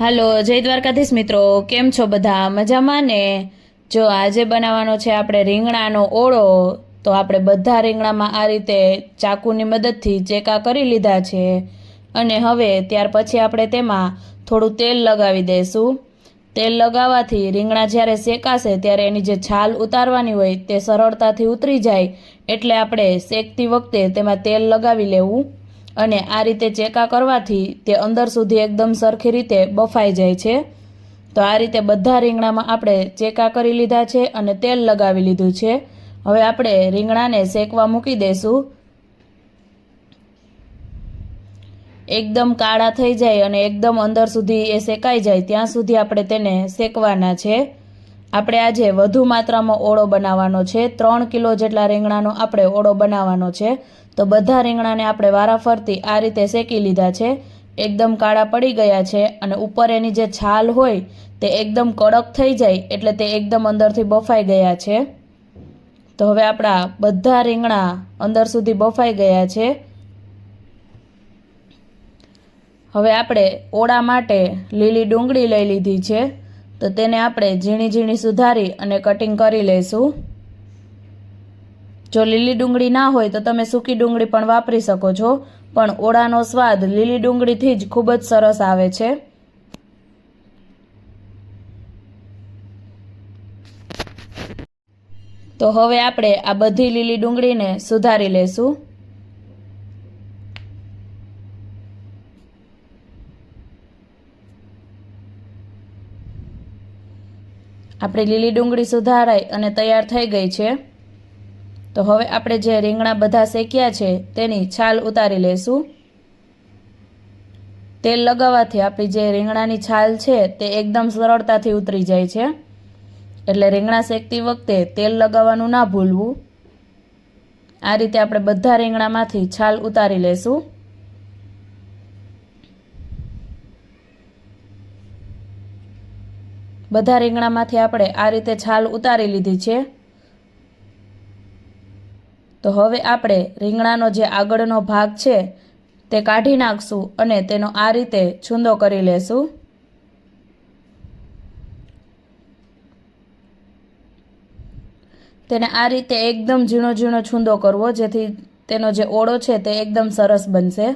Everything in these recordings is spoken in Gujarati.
હાલો, જય દ્વારકાધીશ મિત્રો. કેમ છો બધા? મજામાં ને? જો આજે બનાવવાનો છે આપણે રીંગણાનો ઓળો, તો આપણે બધા રીંગણામાં આ રીતે ચાકુની મદદથી ચેકા કરી લીધા છે. અને હવે ત્યાર પછી આપણે તેમાં થોડું તેલ લગાવી દઈશું. તેલ લગાવવાથી રીંગણા જ્યારે શેકાશે ત્યારે એની જે છાલ ઉતારવાની હોય તે સરળતાથી ઉતરી જાય, એટલે આપણે શેકતી વખતે તેમાં તેલ લગાવી લેવું. અને આ રીતે ચેકા કરવાથી તે અંદર સુધી એકદમ સરખી રીતે બફાઈ જાય છે. તો આ રીતે બધા રીંગણામાં આપણે ચેકા કરી લીધા છે અને તેલ લગાવી લીધું છે. હવે આપણે રીંગણાને શેકવા મૂકી દઈશું એકદમ કાળા થઈ જાય અને એકદમ અંદર સુધી એ શેકાઈ જાય, ત્યાં સુધી આપણે તેને શેકવાના છે. આપણે આજે વધુ માત્રામાં ઓળો બનાવવાનો છે. ત્રણ કિલો જેટલા રીંગણાનો આપણે ઓળો બનાવવાનો છે. તો બધા રીંગણાને આપણે વારાફરતી આ રીતે શેકી લીધા છે. એકદમ કાળા પડી ગયા છે અને ઉપર એની જે છાલ હોય તે એકદમ કડક થઈ જાય એટલે તે એકદમ અંદરથી બફાઈ ગયા છે. તો હવે આપણા બધા રીંગણા અંદર સુધી બફાઈ ગયા છે. હવે આપણે ઓળા માટે લીલી ડુંગળી લઈ લીધી છે. તો તેને આપણે ઝીણી ઝીણી સુધારી અને કટિંગ કરી લઈશું. જો લીલી ડુંગળી ના હોય તો તમે સૂકી ડુંગળી પણ વાપરી શકો છો, પણ ઓળાનો સ્વાદ લીલી ડુંગળીથી જ ખૂબ જ સરસ આવે છે. તો હવે આપણે આ બધી લીલી ડુંગળીને સુધારી લેશું આપણી લીલી ડુંગળી સુધારાઈ અને તૈયાર થઈ ગઈ છે. તો હવે આપણે જે રીંગણા બધા શેક્યા છે, તેની છાલ ઉતારી લેશું. તેલ લગાવવાથી આપણી જે રીંગણાની છાલ છે, તે એકદમ સરળતાથી ઉતરી જાય છે. એટલે રીંગણા શેકતી વખતે તેલ લગાવવાનું ના ભૂલવું. આ રીતે આપણે બધા રીંગણામાંથી છાલ ઉતારી લેશું. બધા રીંગણામાંથી આપણે આ રીતે છાલ ઉતારી લીધી છે. તો હવે આપણે રીંગણાનો જે આગળનો ભાગ છે તે કાઢી નાખશું અને તેનો આ રીતે છૂંદો કરી લેશું. તેને આ રીતે એકદમ ઝીણો ઝીણો છૂંદો કરવો જેથી તેનો જે ઓળો છે તે એકદમ સરસ બનશે.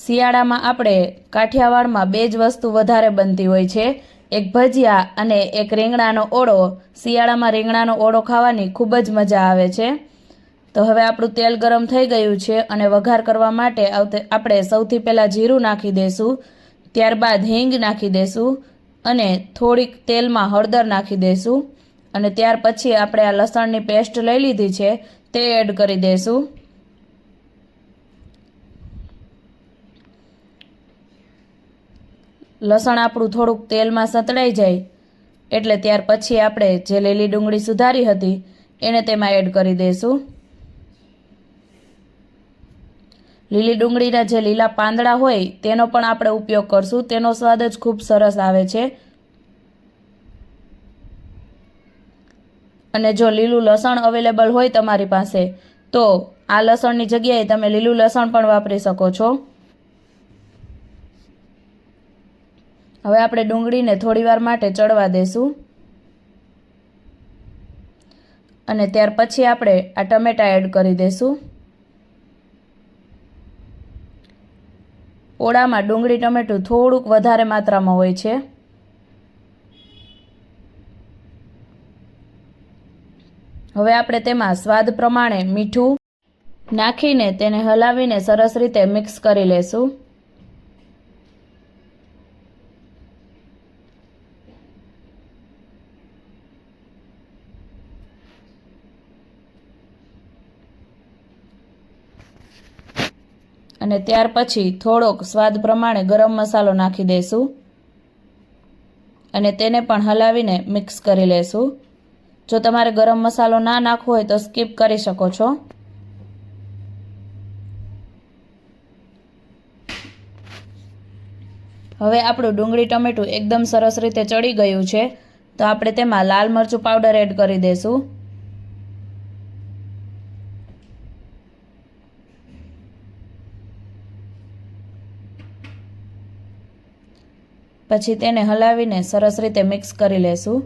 શિયાળામાં આપણે કાઠિયાવાડમાં બે જ વસ્તુ વધારે બનતી હોય છે. એક ભજીયા અને એક રીંગણાનો ઓળો. શિયાળામાં રીંગણાનો ઓળો ખાવાની ખૂબ જ મજા આવે છે. તો હવે આપણું તેલ ગરમ થઈ ગયું છે અને વઘાર કરવા માટે આપણે સૌથી પહેલાં જીરું નાખી દઈશું ત્યારબાદ હિંગ નાખી દઈશું અને થોડીક તેલમાં હળદર નાખી દઈશું અને ત્યાર પછી આપણે આ લસણની પેસ્ટ લઈ લીધી છે તે એડ કરી દઈશું લસણ આપણું થોડુંક તેલમાં સતળાઈ જાય, એટલે ત્યાર પછી આપણે જે લીલી ડુંગળી સુધારી હતી, એને તેમાં એડ કરી દઈશું લીલી ડુંગળીના જે લીલા પાંદડા હોય, તેનો પણ આપણે ઉપયોગ કરશું. તેનો સ્વાદ જ ખૂબ સરસ આવે છે. અને જો લીલું લસણ અવેલેબલ હોય તમારી પાસે, તો આ લસણની જગ્યાએ તમે લીલું લસણ પણ વાપરી શકો છો. હવે આપણે ડુંગળીને થોડીવાર માટે ચડવા દેશું. અને ત્યાર પછી આપણે આ ટમેટા એડ કરી દઈશું ઓળામાં ડુંગળી, ટમેટું થોડુંક વધારે માત્રામાં હોય છે. હવે આપણે તેમાં સ્વાદ પ્રમાણે મીઠું નાખીને તેને હલાવીને સરસ રીતે મિક્સ કરી લેશું. અને ત્યાર પછી થોડોક સ્વાદ પ્રમાણે ગરમ મસાલો નાખી દઈશું અને તેને પણ હલાવીને મિક્સ કરી લેશું. જો તમારે ગરમ મસાલો ના નાખવો હોય તો સ્કીપ કરી શકો છો. હવે આપણું ડુંગળી ટમેટું એકદમ સરસ રીતે ચડી ગયું છે. તો આપણે તેમાં લાલ મરચું પાવડર એડ કરી દઈશું પછી તેને હલાવીને સરસ રીતે મિક્સ કરી લેશું.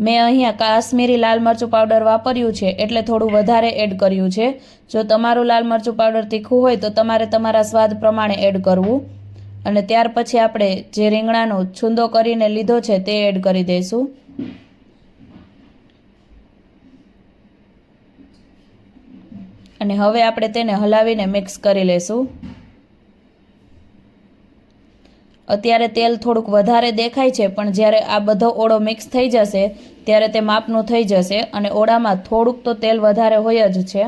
મેં અહીંયા કાશ્મીરી લાલ મરચું પાવડર વાપર્યું છે, એટલે થોડું વધારે એડ કર્યું છે. જો તમારું લાલ મરચું પાવડર તીખું હોય, તો તમારે તમારા સ્વાદ પ્રમાણે એડ કરવું. અને ત્યાર પછી આપણે જે રીંગણાનો છૂંદો કરીને લીધો છે, તે એડ કરી દઈશું. અને હવે આપણે તેને હલાવીને મિક્સ કરી લેશું. અત્યારે તેલ થોડુંક વધારે દેખાય છે, પણ જ્યારે આ બધો ઓળો મિક્સ થઈ જશે, ત્યારે તે માપનું થઈ જશે અને ઓળામાં થોડુંક તો તેલ વધારે હોય જ છે.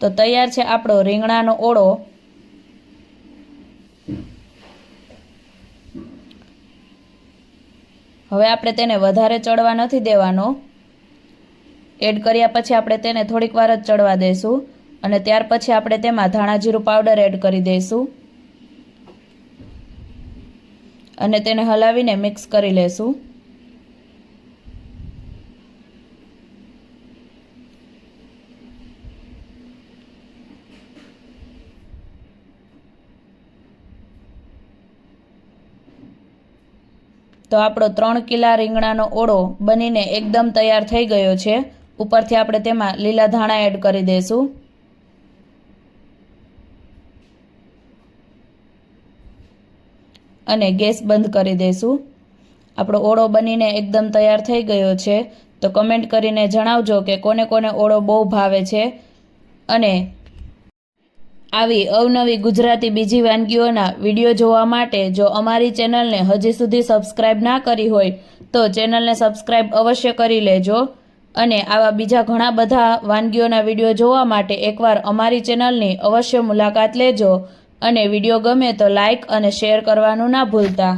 તો તૈયાર છે આપણો રીંગણાનો ઓળો. હવે આપણે તેને વધારે ચડવા નથી દેવાનો. એડ કર્યા પછી આપણે તેને થોડીક વાર જ ચડવા દઈશું અને ત્યાર પછી આપણે તેમાં ધાણા જીરું પાવડર એડ કરી દઈશું. અને તેને હલાવીને મિક્સ કરી લેશું. તો આપણો ત્રણ કિલા રીંગણાનો ઓળો બનીને એકદમ તૈયાર થઈ ગયો છે. ઉપરથી આપણે તેમાં લીલા ધાણા એડ કરી દઈશું. અને ગેસ બંધ કરી દઈશું આપણો ઓળો બનીને એકદમ તૈયાર થઈ ગયો છે. તો કમેન્ટ કરીને જણાવજો કે કોને કોને ઓળો બહુ ભાવે છે. અને આવી અવનવી ગુજરાતી બીજી વાનગીઓના વીડિયો જોવા માટે જો અમારી ચેનલને હજી સુધી સબસ્ક્રાઇબ ના કરી હોય, તો ચેનલને સબસ્ક્રાઇબ અવશ્ય કરી લેજો. અને આવા બીજા ઘણા બધા વાનગીઓના વીડિયો જોવા માટે એકવાર અમારી ચેનલની અવશ્ય મુલાકાત લેજો. અને વીડિયો ગમે તો લાઇક અને શેર કરવાનું ના ભૂલતા.